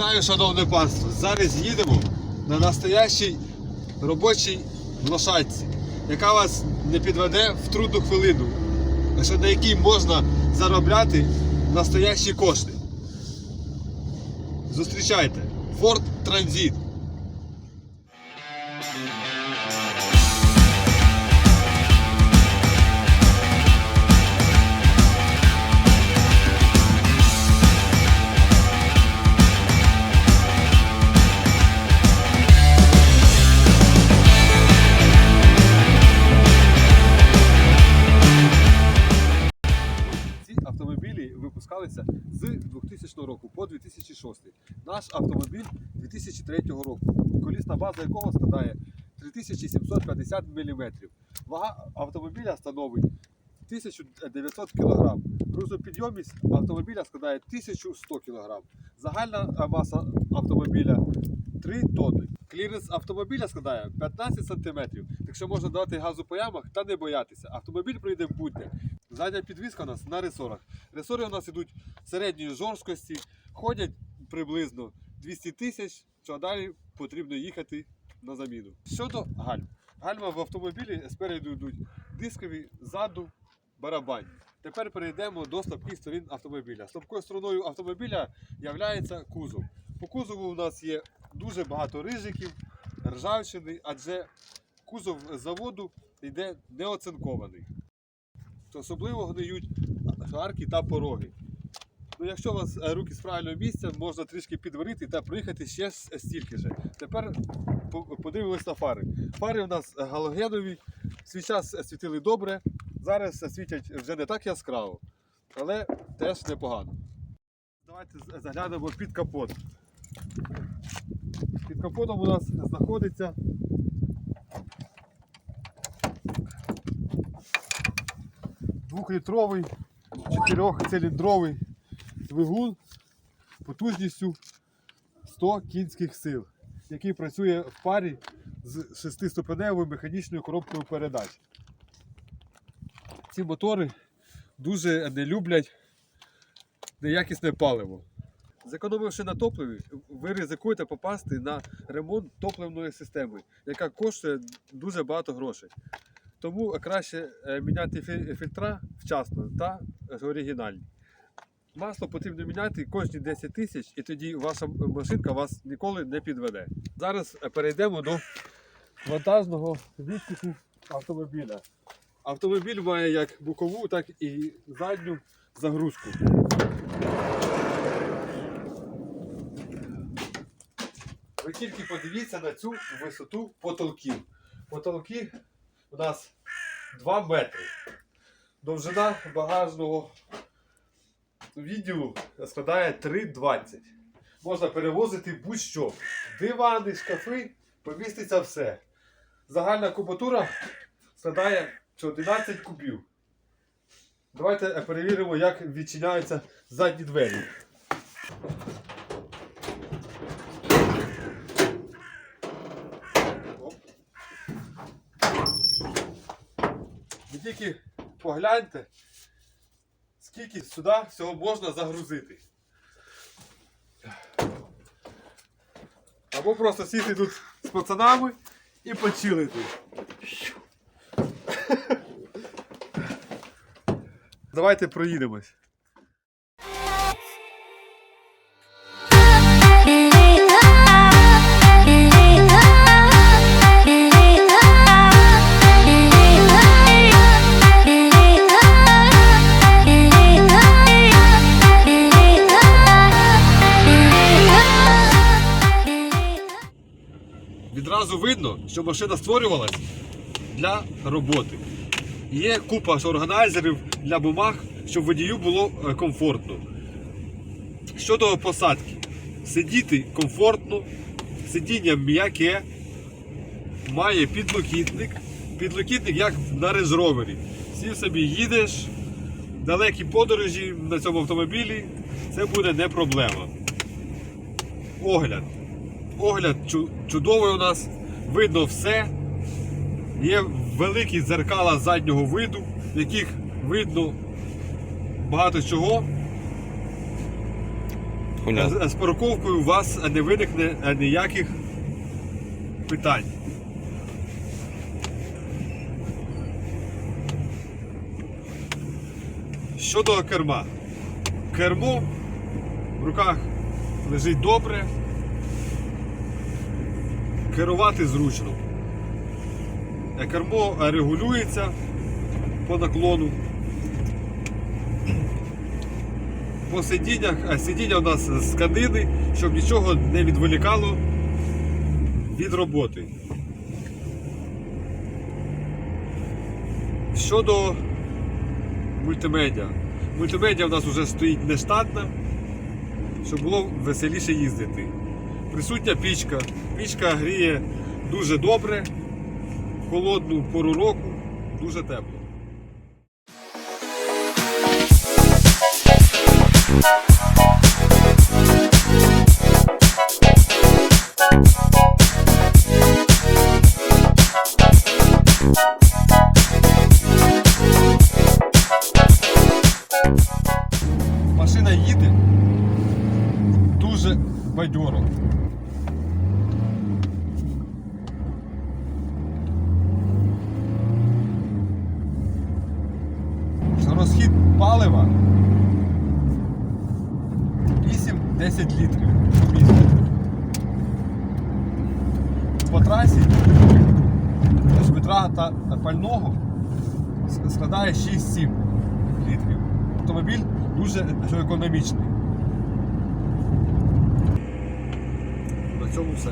Вітаю, шановне панство! Зараз їдемо на настоящій робочій лошадці, яка вас не підведе в трудну хвилину, на якій можна заробляти настоящі кошти. Зустрічайте! Ford Transit. Випускалися з 2000 року по 2006. Наш автомобіль 2003 року, колісна база якого складає 3750 мм. Вага автомобіля становить 1900 кг. Грузопідйомність автомобіля складає 1100 кг. Загальна маса автомобіля 3 тонни. Кліренс автомобіля складає 15 см, так що можна дати газу по ямах та не боятися. Автомобіль пройде будь-де. Задня підвізка у нас на ресорах. Ресори у нас ідуть середньої жорсткості, ходять приблизно 200 тисяч, що далі потрібно їхати на заміну. Щодо гальм. Гальма в автомобілі спереду йдуть дискові, ззаду барабанні. Тепер перейдемо до слабких сторін автомобіля. Слабкою стороною автомобіля є кузов. По кузову у нас є дуже багато рижиків, ржавчини, адже кузов заводу йде неоцинкований. Особливо гниють арки та пороги. Ну, якщо у вас е, руки з правильного місця, можна трішки підварити та проїхати ще стільки же. Тепер подивимось на фари. Фари у нас галогенові, свій час світили добре, зараз світять вже не так яскраво, але теж непогано. Давайте заглянемо під капот. Під капотом у нас знаходиться двохлітровий чотирьохциліндровий двигун потужністю 100 кінських сил, який працює в парі з шестиступеневою механічною коробкою передач. Ці мотори дуже не люблять неякісне паливо. Зекономивши на топливі, ви ризикуєте попасти на ремонт топливної системи, яка коштує дуже багато грошей. Тому краще е, міняти фільтра вчасно та оригінальні. Масло потрібно міняти кожні 10 тисяч, і тоді ваша машинка вас ніколи не підведе. Зараз е, перейдемо до вантажного відсіку автомобіля. Автомобіль має як бокову, так і задню загрузку. Ви тільки подивіться на цю висоту потолків. Потолки у нас 2 метри. Довжина багажного відділу складає 3,20. Можна перевозити будь-що. Дивани, шкафи, поміститься все. Загальна кубатура складає 11 кубів. Давайте перевіримо, як відчиняються задні двері. Ви тільки погляньте, скільки сюди всього можна загрузити. Або просто сісти тут з пацанами і почилити. Давайте проїдемось. Відразу видно, що машина створювалась для роботи. Є купа органайзерів для бумаг, щоб водію було е, комфортно. Щодо посадки, сидіти комфортно, сидіння м'яке, має підлокітник. Підлокітник як на рейндж-ровері. Сів собі їдеш, далекі подорожі на цьому автомобілі, це буде не проблема. Огляд. Огляд чудовий у нас, видно все. Є великі дзеркала заднього виду, в яких видно багато чого. Понятно. З, парковкою у вас не виникне ніяких питань. Щодо керма. Кермо в руках лежить добре. Керувати зручно. Е, Кермо е, регулюється по наклону. По сидіннях, а сидіння у нас з кадини, щоб нічого не відволікало від роботи. Щодо мультимедіа. Мультимедіа у нас вже стоїть нештатна, щоб було веселіше їздити. Присутня пічка. Пічка гріє дуже добре, холодну пору року, дуже тепло. Машина їде дуже бадьоро. Розхід палива 8-10 літрів в місті. По трасі тобто витрата пального складає 6-7 літрів. Автомобіль дуже економічний. На цьому все.